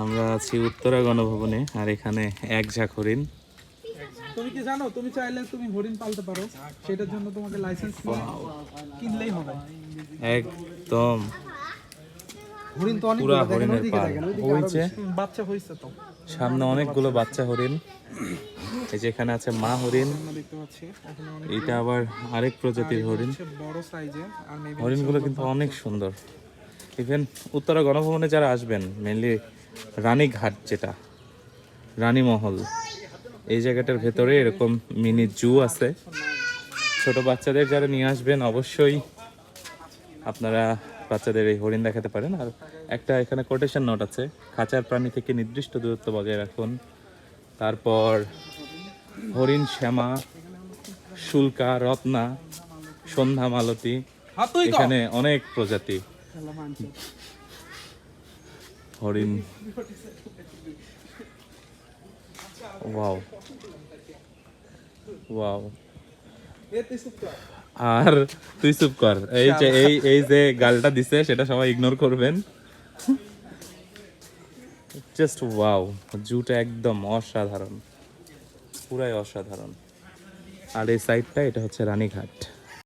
আমরা আছি উত্তরা গণভবনে আর এখানে এক ঝাঁক হরিণ তুমি কি জানো? তুমি চাইলে তুমি হরিণ পালতে পারো। সেটার জন্য তোমাকে লাইসেন্স কিনলেই হবে। একদম। হরিণ তো অনেক পুরা হরিণের পাল। ওই বাচ্চা হয়েছে তো। সামনে অনেকগুলো বাচ্চা হরিণ। এই যে এখানে আছে মা হরিণ। এটা আবার আরেক প্রজাতির হরিণ। হরিণগুলো কিন্তু অনেক সুন্দর। ইভেন উত্তরা গণভবনে যারা আসবেন মেনলি রানীঘাট যেটা রানীমহল। এই জায়গাটার ভেতরে এরকম মিনি জু আছে। ছোট বাচ্চাদের যারা নিয়ে আসবেন অবশ্যই আপনারা বাচ্চাদের এই হরিণ দেখাতে পারেন। আর একটা এখানে কোটেশন নোট আছে খাঁচার প্রাণী থেকে নির্দিষ্ট দূরত্ব বজায় রাখুন। তারপর হরিণ শ্যামা শুল্কা রত্না সন্ধ্যা মালতী এখানে অনেক প্রজাতি। হরিণ ওয়াও। ওয়াও। আর তুই চুপ কর। এই যে এই এই যে গালটা দিছে সেটা সবাই ইগনোর করবেন। জাস্ট ওয়াও জুটা একদম অসাধারণ। পুরাই অসাধারণ। আর এই সাইডটা এটা হচ্ছে রানীঘাট।